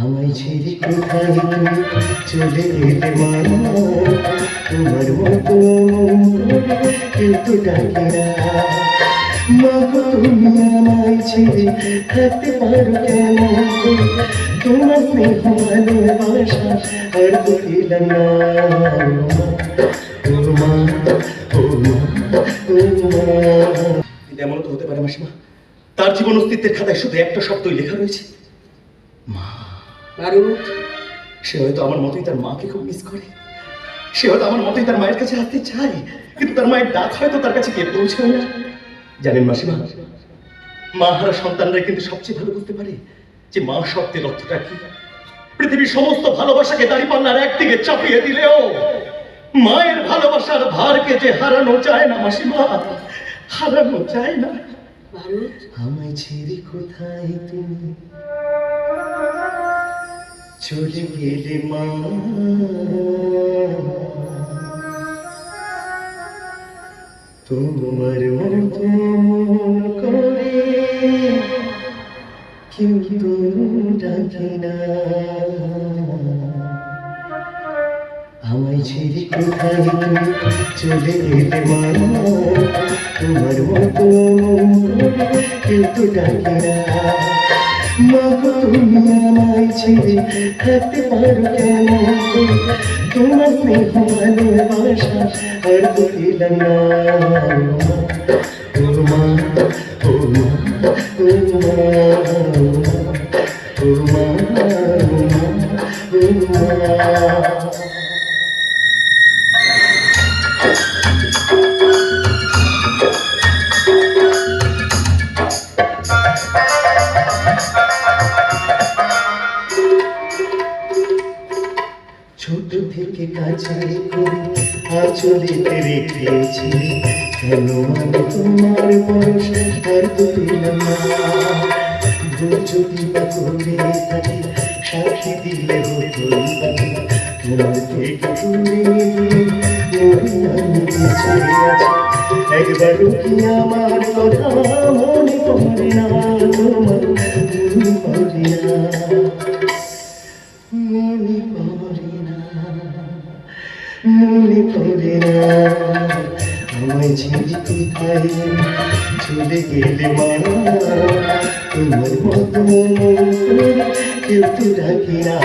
আমায় ছেড়ে কোথায় চলে গেলে তোমার মতো কেউ তো ডাকে না মা তুমি আমায় ছেড়ে থাকতে পারো কেন তোমার স্নেহ ভালোবাসা আর না। কিন্তু এমন তো হতে পারে মাসিমা। তার জীবন অস্তিত্বের খাতায় শুধু একটা শব্দই লেখা রয়েছে। মা। সে হয়তো আমার মতোই তার মাকে খুব মিস করে। সে হয়তো আমার মতোই তার মায়ের কাছে আসতে চায়। কিন্তু তার মায়ের ডাক হয়তো তার কাছে গিয়ে পৌঁছায় না। জানেন মাসিমা মা হারা সন্তানরা কিন্তু সবচেয়ে ভালো বুঝতে পারে যে মা শব্দের অর্থটা কি। পৃথিবীর সমস্ত ভালোবাসাকে দাঁড়িপাল্লার একদিকে চাপিয়ে দিলেও মায়ের ভালোবাসার ভারকে যে হারানো যায় না মাসিমা হারানো যায় না। আমায় ছেড়ে কোথায় তুমি? চলে গেলে মা। তোমার মতো করে। কিন্তু ডাকে না। আমায় ছেড়ে কোথায় চলে গেলে মা? তোমার মতো কেউ তো ডাকে না। মা গো তুমি আমায় ছেড়ে থাকতে পারো কেন তোমার ভালোবাসা আর তো পেলাম না। ও মা ও মা ও মা ছোট থেকে কাছে করে আচলিতে রেখেছি। কেন আমি তোমার পরশ আর পেলাম না? যদি বা করে থাকি, সাক্ষী দিলে হতো থেকে দূরে একবারও কি আমার কথা মনে পড়ে না? মনে পড়ে না আমায় ছেড়ে কোথায় চলে গেলে তোমার মতো কেউ তো ডাকে না।